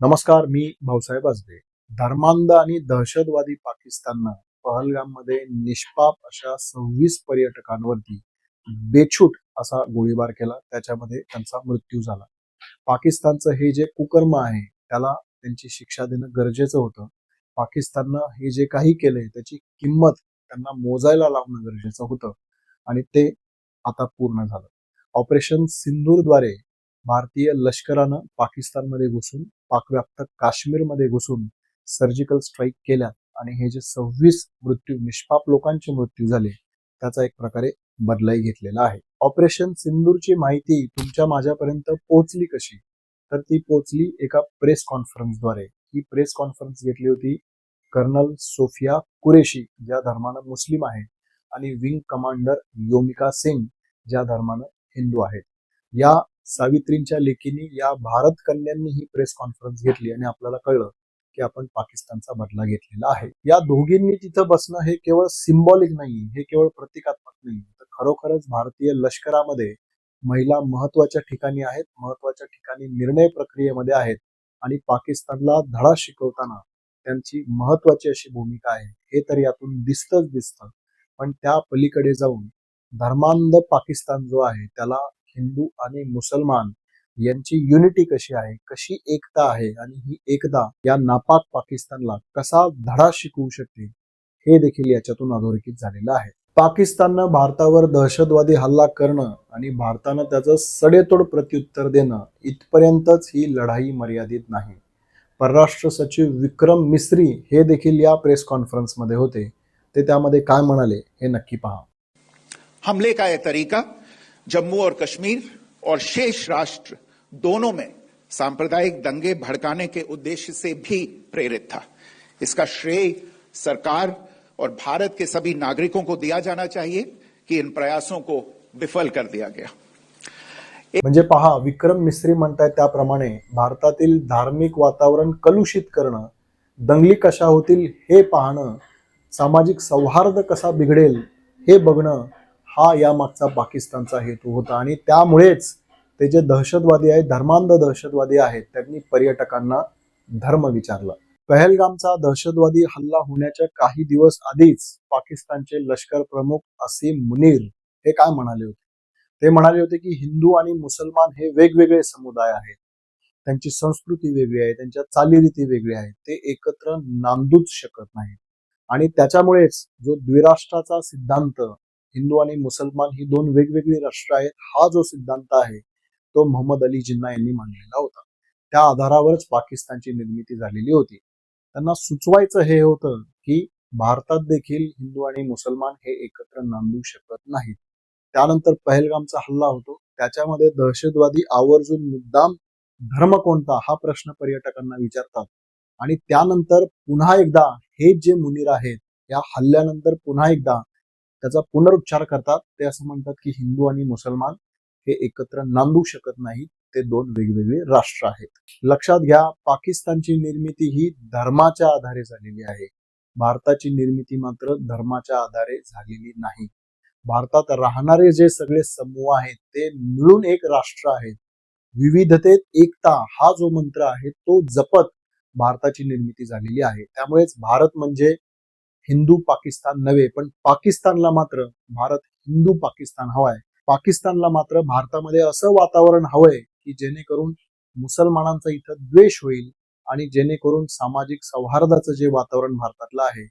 नमस्कार मी भाऊसाहेब आजबे. धर्मांध आणि दहशतवादी पाकिस्ताननं पहलगाममध्ये निष्पाप अशा सव्वीस पर्यटकांवरती बेछूट असा गोळीबार केला. त्याच्यामध्ये त्यांचा मृत्यू झाला. पाकिस्तानचं हे जे कुकर्म आहे त्याला त्यांची शिक्षा देणं गरजेचं होतं. पाकिस्ताननं हे जे काही केलंय त्याची किंमत त्यांना मोजायला लावणं गरजेचं होतं आणि ते आता पूर्ण झालं. ऑपरेशन सिंदूरद्वारे भारतीय लष्करानं पाकिस्तानमध्ये घुसून पाकव्याप्त काश्मीरमध्ये घुसून सर्जिकल स्ट्राईक केल्या आणि हे जे सव्वीस मृत्यू निष्पाप लोकांचे मृत्यू झाले त्याचा एक प्रकारे बदलाही घेतलेला आहे. ऑपरेशन सिंदूरची माहिती तुमच्या माझ्यापर्यंत पोहोचली कशी? तर ती पोहोचली एका प्रेस कॉन्फरन्सद्वारे ही प्रेस कॉन्फरन्स घेतली होती कर्नल सोफिया कुरेशी ज्या धर्मानं मुस्लिम आहे आणि विंग कमांडर योमिका सिंग ज्या धर्मानं हिंदू आहेत या सावित्रींच्या लेखीने या भारत कन्यांनी ही प्रेस कॉन्फरन्स घेतली आणि आपल्याला कळलं की आपण पाकिस्तानचा बदला घेतलेला आहे. या दोघींनी तिथं बसणं हे केवळ सिम्बॉलिक नाही हे केवळ प्रतिकात्मक नाही तर खरोखरच भारतीय लष्करामध्ये महिला महत्त्वाच्या ठिकाणी आहेत महत्त्वाच्या ठिकाणी निर्णय प्रक्रियेमध्ये आहेत आणि पाकिस्तानला धडा शिकवताना त्यांची महत्वाची अशी भूमिका आहे. हे तर यातून दिसतच दिसतं. पण त्या पलीकडे जाऊन धर्मांध पाकिस्तान जो आहे त्याला हिंदू आणि मुसलमान यांची युनिटी कशी आहे? कशी एकता आहे? आणि ही एकता या नापाक पाकिस्तानला कसा धडा शिकवू शकते? हे देखील याच्यातून अधोरेखित झालेलं आहे. पाकिस्ताननं भारतावर दहशतवादी हल्ला करणं आणि भारतानं त्याचं सडेतोड प्रत्युत्तर देणं इथपर्यंतच ही लढाई मर्यादित नाही. परराष्ट्र सचिव विक्रम मिस्री हे देखील या प्रेस कॉन्फरन्समध्ये होते. ते त्यामध्ये काय म्हणाले हे नक्की पहा. हमले का यह तरीका? जम्मू और कश्मीर और शेष राष्ट्र दोनों में सांप्रदायिक दंगे भड़काने के उद्देश्य से भी प्रेरित था। इसका श्रेय सरकार और भारत के सभी नागरिकों को दिया जाना चाहिए कि इन प्रयासों को विफल कर दिया गया। म्हणजे पहा, विक्रम मिस्त्री म्हणतायत त्याप्रमाणे भारतातील धार्मिक वातावरण कलुषित करणं, दंगली कशा होतील हे पाहणं, सामाजिक सौहार्द कसा बिघडेल हे बघणं हा यामागचा पाकिस्तानचा हेतू होता. आणि त्यामुळेच ते जे दहशतवादी आहेत धर्मांध दहशतवादी आहेत त्यांनी पर्यटकांना धर्म विचारला. पहलगामचा दहशतवादी हल्ला होण्याच्या काही दिवस आधीच पाकिस्तानचे लष्कर प्रमुख असीम मुनीर हे काय म्हणाले होते? ते म्हणाले होते की हिंदू आणि मुसलमान हे वेगवेगळे समुदाय आहेत. त्यांची संस्कृती वेगळी आहे त्यांच्या चालीरीती वेगळ्या आहेत. ते एकत्र नांदूच शकत नाहीत. आणि त्याच्यामुळेच जो द्विराष्ट्राचा सिद्धांत हिंदू आणि मुसलमान ही दोन वेगवेगळी राष्ट्र आहेत. हा जो सिद्धांत आहे तो मोहम्मद अली जिन्ना यांनी मांडलेला होता. त्या आधारावरच पाकिस्तानची निर्मिती झालेली होती. त्यांना सुचवायचं हे होतं की भारतात देखील हिंदू आणि मुसलमान हे एकत्र नांदू शकत नाहीत. त्यानंतर पहलगामचा हल्ला होतो. त्याच्यामध्ये दहशतवादी आवर्जून मुद्दाम धर्म कोणता हा प्रश्न पर्यटकांना विचारतात. आणि त्यानंतर पुन्हा एकदा हे जे मुनीर आहेत या हल्ल्यानंतर पुन्हा एकदा त्याचा पुनरुच्चार करतात ते असं म्हणतात की हिंदू आणि मुसलमान हे एकत्र नांदू शकत नाहीत. ते दोन वेगवेगळे राष्ट्र आहेत. लक्षात घ्या पाकिस्तानची निर्मिती ही धर्माच्या आधारे झालेली आहे. भारताची निर्मिती मात्र धर्माच्या आधारे झालेली नाही. भारतात राहणारे जे सगळे समूह आहेत ते मिळून एक राष्ट्र आहेत. विविधतेत एकता हा जो मंत्र आहे तो जपत भारताची निर्मिती झालेली आहे. त्यामुळेच भारत म्हणजे हिंदू पाकिस्तान नव्हे पण पाकिस्तानला मात्र भारत हिंदू पाकिस्तान हवाय. पाकिस्तानला मात्र भारतामध्ये असं वातावरण हवंय की जेणेकरून मुसलमानांचा इथं द्वेष होईल आणि जेणेकरून सामाजिक सौहार्दाचं जे वातावरण भारतातलं आहे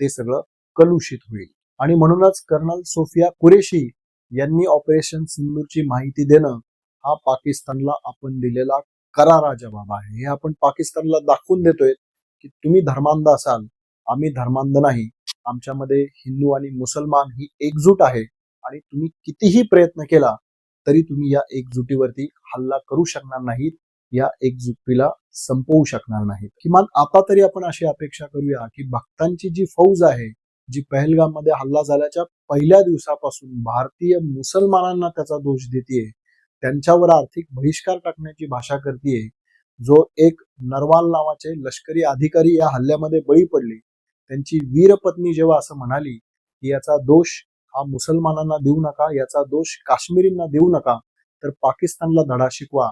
ते सगळं कलुषित होईल. आणि म्हणूनच कर्नल सोफिया कुरेशी यांनी ऑपरेशन सिंदूरची माहिती देणं हा पाकिस्तानला आपण दिलेला करारा जबाब आहे. हे आपण पाकिस्तानला दाखवून देतोय की तुम्ही धर्मांध असाल आम्ही धर्मांध नाही. आमच्यामध्ये हिंदू आणि मुसलमान ही एकजूट आहे. आणि तुम्ही कितीही प्रयत्न केला तरी तुम्ही या एकजुटीवरती हल्ला करू शकणार नाहीत. या एकजुटीला संपवू शकणार नाहीत. किमान आता तरी आपण अशी अपेक्षा करूया की भक्तांची जी फौज आहे जी पहलगाममध्ये हल्ला झाल्याच्या पहिल्या दिवसापासून भारतीय मुसलमानांना त्याचा दोष देते त्यांच्यावर आर्थिक बहिष्कार टाकण्याची भाषा करते जो एक नरवाल नावाचे लष्करी अधिकारी या हल्ल्यामध्ये बळी पडले त्यांची वीरपत्नी जेव्हा असं म्हणाली की याचा दोष हा मुसलमानांना देऊ नका याचा दोष काश्मीरींना देऊ नका तर पाकिस्तानला धडा शिकवा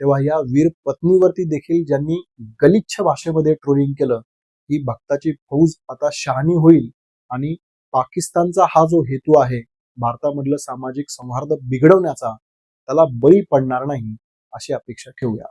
तेव्हा या वीर पत्नीवरती देखील ज्यांनी गलिच्छ भाषेमध्ये ट्रोलिंग केलं ही भक्ताची फौज आता शहाणी होईल आणि पाकिस्तानचा हा जो हेतू आहे भारतामधलं सामाजिक सौहार्द बिघडवण्याचा त्याला बळी पडणार नाही अशी अपेक्षा ठेवूया.